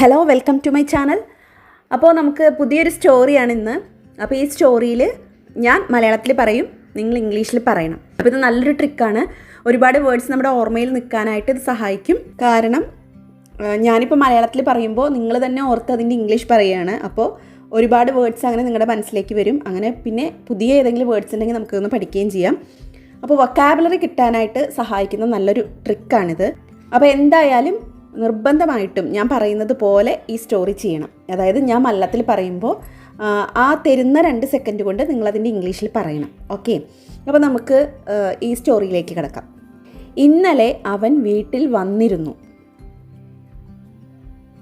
Hello welcome to my channel അപ്പോൾ നമുക്ക് പുതിയൊരു സ്റ്റോറിയാണ് ഇന്ന്. അപ്പോൾ ഈ സ്റ്റോറിയിൽ ഞാൻ മലയാളത്തിൽ പറയും നിങ്ങൾ ഇംഗ്ലീഷിൽ പറയണം. അപ്പോൾ ഇത് നല്ലൊരു ട്രിക്കാണ് ഒരുപാട് വേർഡ്സ് നമ്മുടെ ഓർമ്മയിൽ നിൽക്കാനായിട്ട് ഇത് സഹായിക്കും. കാരണം ഞാനിപ്പോൾ മലയാളത്തിൽ പറയുമ്പോൾ നിങ്ങൾ തന്നെ ഓർത്ത് അതിന്റെ ഇംഗ്ലീഷ് പറയുകയാണ്. അപ്പോൾ ഒരുപാട് വേർഡ്സ് അങ്ങനെ നിങ്ങളുടെ മനസ്സിലേക്ക് വരും. അങ്ങനെ പിന്നെ പുതിയ ഏതെങ്കിലും വേർഡ്സ് ഉണ്ടെങ്കിൽ നമുക്കൊന്ന് പഠിക്കുകയും ചെയ്യാം. അപ്പോൾ വൊക്കാബുലറി കിട്ടാനായിട്ട് സഹായിക്കുന്ന നല്ലൊരു ട്രിക്കാണിത് അപ്പോൾ എന്തായാലും നിർബന്ധമായിട്ടും ഞാൻ പറയുന്നത് പോലെ ഈ സ്റ്റോറി ചെയ്യണം. അതായത് ഞാൻ മലയാളത്തിൽ പറയുമ്പോൾ ആ, തരുന്ന രണ്ട് സെക്കൻഡ് കൊണ്ട് നിങ്ങളതിന്റെ ഇംഗ്ലീഷിൽ പറയണം. ഓക്കെ അപ്പോൾ നമുക്ക് ഈ സ്റ്റോറിയിലേക്ക് കിടക്കാം. ഇന്നലെ അവൻ വീട്ടിൽ വന്നിരുന്നു.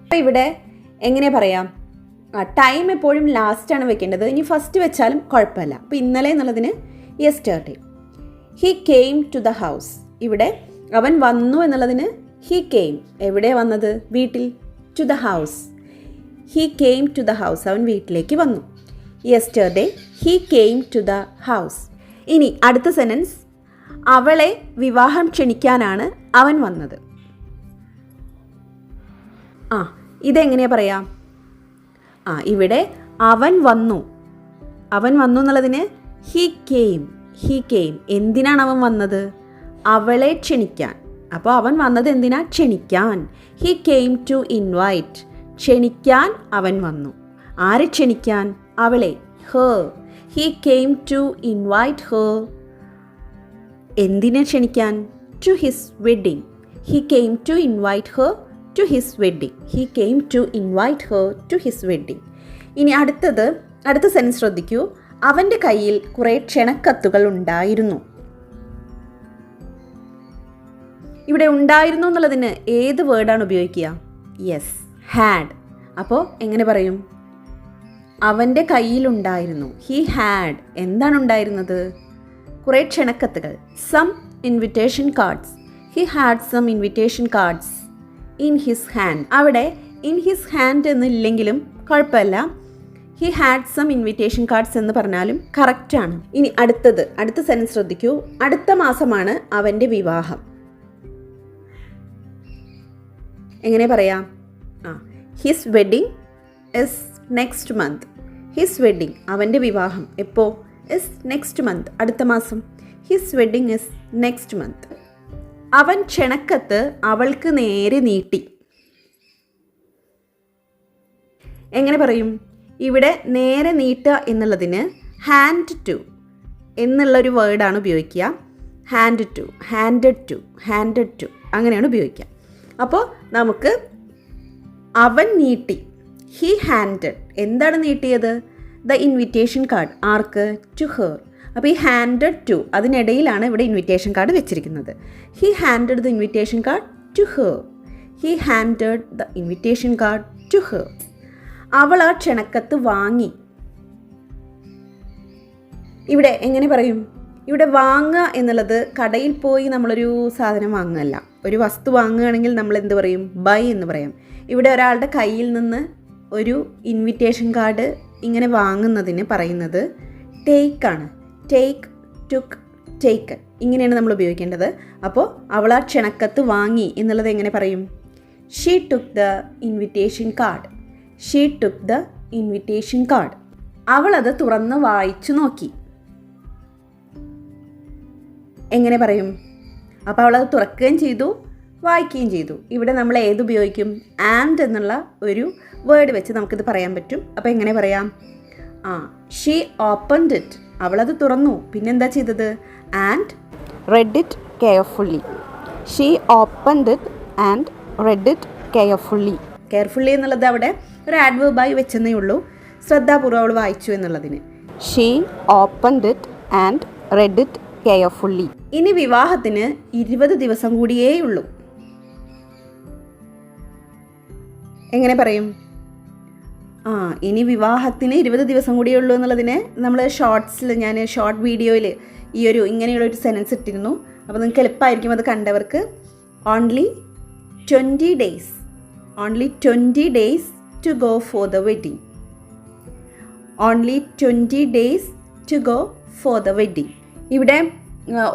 അപ്പോൾ ഇവിടെ എങ്ങനെ പറയാം? ടൈം എപ്പോഴും ലാസ്റ്റാണ് വെക്കേണ്ടത്. ഇനി ഫസ്റ്റ് വെച്ചാലും കുഴപ്പമില്ല. അപ്പോൾ ഇന്നലെ എന്നുള്ളതിന് yesterday he came to the house ഇവിടെ അവൻ വന്നു എന്നുള്ളതിന് ഹി കെയിം എവിടെ വന്നത്? വീട്ടിൽ? To the house he came to the house അവൻ വീട്ടിലേക്ക് വന്നു. Yesterday he came to the house ഇനി അടുത്ത സെനൻസ് അവളെ വിവാഹം ക്ഷണിക്കാനാണ് അവൻ വന്നത്. ആ ഇതെങ്ങനെയാ പറയാം? ആ ഇവിടെ അവൻ വന്നു. അവൻ വന്നു എന്നുള്ളതിന് ഹി കെയിം ഹി കെയിം എന്തിനാണ് അവൻ വന്നത്? അവളെ ക്ഷണിക്കാൻ. അപ്പോൾ അവൻ വന്നത് എന്തിനാ? ക്ഷണിക്കാൻ. ഹി കെയിം ടു ഇൻവൈറ്റ് ക്ഷണിക്കാൻ അവൻ വന്നു. ആരെ ക്ഷണിക്കാൻ? അവളെ. Her he came to invite her എന്തിനെ ക്ഷണിക്കാൻ? To his wedding he came to invite her to his wedding he came to invite her to his wedding ഇനി അടുത്തത് അടുത്ത സെൻസ് ശ്രദ്ധിക്കൂ. അവന്റെ കയ്യിൽ കുറേ ക്ഷണക്കത്തുകൾ ഉണ്ടായിരുന്നു. ഇവിടെ ഉണ്ടായിരുന്നു എന്നുള്ളതിന് ഏത് വേർഡാണ് ഉപയോഗിക്കുക? യെസ് ഹാഡ് അപ്പോൾ എങ്ങനെ പറയും? അവന്റെ കയ്യിലുണ്ടായിരുന്നു. ഹി ഹാഡ് എന്താണ് ഉണ്ടായിരുന്നത്? കുറേ ക്ഷണക്കത്തുകൾ. Some invitation cards he had some invitation cards in his hand അവിടെ ഇൻ ഹിസ് ഹാൻഡ് എന്നില്ലെങ്കിലും കുഴപ്പമില്ല. He had some invitation cards എന്ന് പറഞ്ഞാലും കറക്റ്റാണ് ഇനി അടുത്തത്. അടുത്ത സെൻസ് ശ്രദ്ധിക്കൂ. അടുത്ത മാസമാണ് അവന്റെ വിവാഹം. എങ്ങനെ പറയാം? ആ his wedding is next month his wedding അവന്റെ വിവാഹം എപ്പോൾ ഇസ് നെക്സ്റ്റ് മന്ത് അടുത്ത മാസം. His wedding is next month അവൻ ക്ഷണക്കത്ത് അവൾക്ക് നേരെ നീട്ടി. എങ്ങനെ പറയും? ഇവിടെ നേരെ നീട്ടുക എന്നുള്ളതിന് ഹാൻഡ് ടു എന്നുള്ളൊരു വേർഡാണ് ഉപയോഗിക്കുക. Hand to handed to handed to അങ്ങനെയാണ് ഉപയോഗിക്കുക. അപ്പോൾ നമുക്ക് അവൻ നീട്ടി. ഹി ഹാൻഡഡ് എന്താണ് നീട്ടിയത്? ദ ഇൻവിറ്റേഷൻ കാർഡ് ആർക്ക്? ടു ഹേർ അപ്പോൾ ഈ ഹാൻഡഡ് ടു അതിനിടയിലാണ് ഇവിടെ ഇൻവിറ്റേഷൻ കാർഡ് വെച്ചിരിക്കുന്നത്. He handed the invitation card to her he handed the invitation card to her അവൾ ആ ക്ഷണക്കത്ത് വാങ്ങി. ഇവിടെ എങ്ങനെ പറയും? ഇവിടെ വാങ്ങുക എന്നുള്ളത് കടയിൽ പോയി നമ്മളൊരു സാധനം വാങ്ങുകയല്ല. ഒരു വസ്തു വാങ്ങുകയാണെങ്കിൽ നമ്മൾ എന്ത് പറയും? ബൈ എന്ന് പറയാം. ഇവിടെ ഒരാളുടെ കയ്യിൽ നിന്ന് ഒരു ഇൻവിറ്റേഷൻ കാർഡ് ഇങ്ങനെ വാങ്ങുന്നതിന് പറയുന്നത് ടേക്ക് ആണ്. ടേക്ക് ടുക്ക് ടേക്ക് ഇങ്ങനെയാണ് നമ്മൾ ഉപയോഗിക്കേണ്ടത്. അപ്പോൾ അവൾ ആ ക്ഷണക്കത്ത് വാങ്ങി എന്നുള്ളത് എങ്ങനെ പറയും? She took the invitation card she took the invitation card അവൾ അത് തുറന്ന് വായിച്ചു നോക്കി. എങ്ങനെ പറയും? അപ്പോൾ അവൾ അത് തുറക്കുകയും ചെയ്തു വായിക്കുകയും ചെയ്തു. ഇവിടെ നമ്മൾ ഏത് ഉപയോഗിക്കും? ആൻഡ് എന്നുള്ള ഒരു വേർഡ് വെച്ച് നമുക്കിത് പറയാൻ പറ്റും. അപ്പോൾ എങ്ങനെ പറയാം? ആ ഷീ ഓപ്പൺഡ് ഇറ്റ് അവളത് തുറന്നു. പിന്നെന്താ ചെയ്തത്? And read it carefully she opened it and read it carefully carefully എന്നുള്ളത് അവിടെ ഒരു ആഡ്വേബായി വെച്ചെന്നേ ഉള്ളൂ. ശ്രദ്ധാപൂർവം അവൾ വായിച്ചു എന്നുള്ളതിന്. She opened it and read it carefully ഇനി വിവാഹത്തിന് ഇരുപത് ദിവസം കൂടിയേ ഉള്ളൂ. എങ്ങനെ പറയും? ആ ഇനി വിവാഹത്തിന് ഇരുപത് ദിവസം കൂടിയേ ഉള്ളൂ എന്നുള്ളതിന് നമ്മൾ ഷോർട്സിൽ ഞാൻ ഷോർട്ട് വീഡിയോയിൽ ഈ ഒരു ഇങ്ങനെയുള്ള ഒരു സെൻസ് ഇട്ടിരുന്നു. അപ്പോൾ നിങ്ങൾക്ക് എളുപ്പമായിരിക്കും അത് കണ്ടവർക്ക്. Only twenty days only twenty days to go for the wedding only twenty days to go for the wedding ഇവിടെ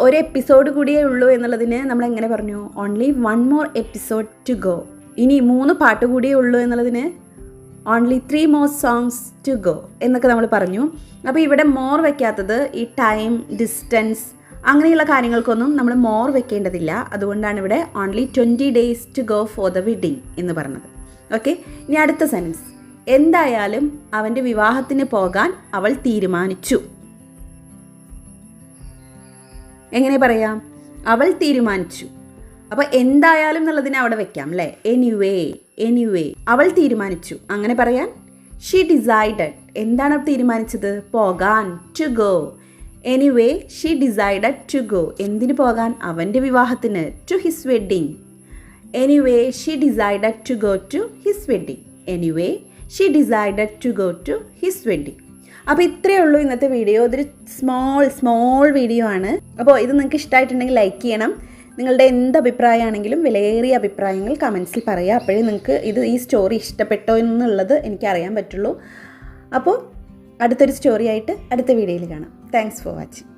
ഒരു എപ്പിസോഡ് കൂടിയേ ഉള്ളൂ എന്നുള്ളതിന് നമ്മൾ എങ്ങനെ പറഞ്ഞു? Only one more episode to go ഇനി മൂന്ന് പാട്ട് കൂടിയേ ഉള്ളൂ എന്നുള്ളതിന് only three more songs to go എന്നൊക്കെ നമ്മൾ പറഞ്ഞു. അപ്പോൾ ഇവിടെ മോർ വയ്ക്കാത്തത് ഈ ടൈം ഡിസ്റ്റൻസ് അങ്ങനെയുള്ള കാര്യങ്ങൾക്കൊന്നും നമ്മൾ മോർ വെക്കേണ്ടതില്ല. അതുകൊണ്ടാണ് ഇവിടെ only twenty days to go for the wedding എന്ന് പറഞ്ഞത്. ഓക്കെ ഇനി അടുത്ത സെൻസ് എന്തായാലും അവന്റെ വിവാഹത്തിന് പോകാൻ അവൾ തീരുമാനിച്ചു. എങ്ങനെ പറയാം? അവൾ തീരുമാനിച്ചു. അപ്പോൾ എന്തായാലും എന്നുള്ളതിനെ അവിടെ വെക്കാം അല്ലേ? എനിവേ എനിവേ അവൾ തീരുമാനിച്ചു. അങ്ങനെ പറയാൻ? ഷീ ഡിസൈഡഡ് എന്താണ് തീരുമാനിച്ചത്? പോകാൻ to go anyway she decided to go എന്തിനു പോകാൻ? അവന്റെ വിവാഹത്തിന് to his wedding anyway she decided to go to his wedding anyway she decided to go to his wedding അപ്പോൾ ഇത്രയേ ഉള്ളൂ ഇന്നത്തെ വീഡിയോ ഇതൊരു സ്മോൾ സ്മോൾ വീഡിയോ ആണ്. അപ്പോൾ ഇത് നിങ്ങൾക്ക് ഇഷ്ടമായിട്ടുണ്ടെങ്കിൽ ലൈക്ക് ചെയ്യണം. നിങ്ങളുടെ എന്ത് അഭിപ്രായമാണെങ്കിലും വിലയേറിയ അഭിപ്രായങ്ങൾ കമൻസിൽ പറയുക. അപ്പോഴേ നിങ്ങൾക്ക് ഇത് ഈ സ്റ്റോറി ഇഷ്ടപ്പെട്ടോ എന്നുള്ളത് എനിക്കറിയാൻ പറ്റുള്ളൂ. അപ്പോൾ അടുത്തൊരു സ്റ്റോറിയായിട്ട് അടുത്ത വീഡിയോയിൽ കാണാം. Thanks for watching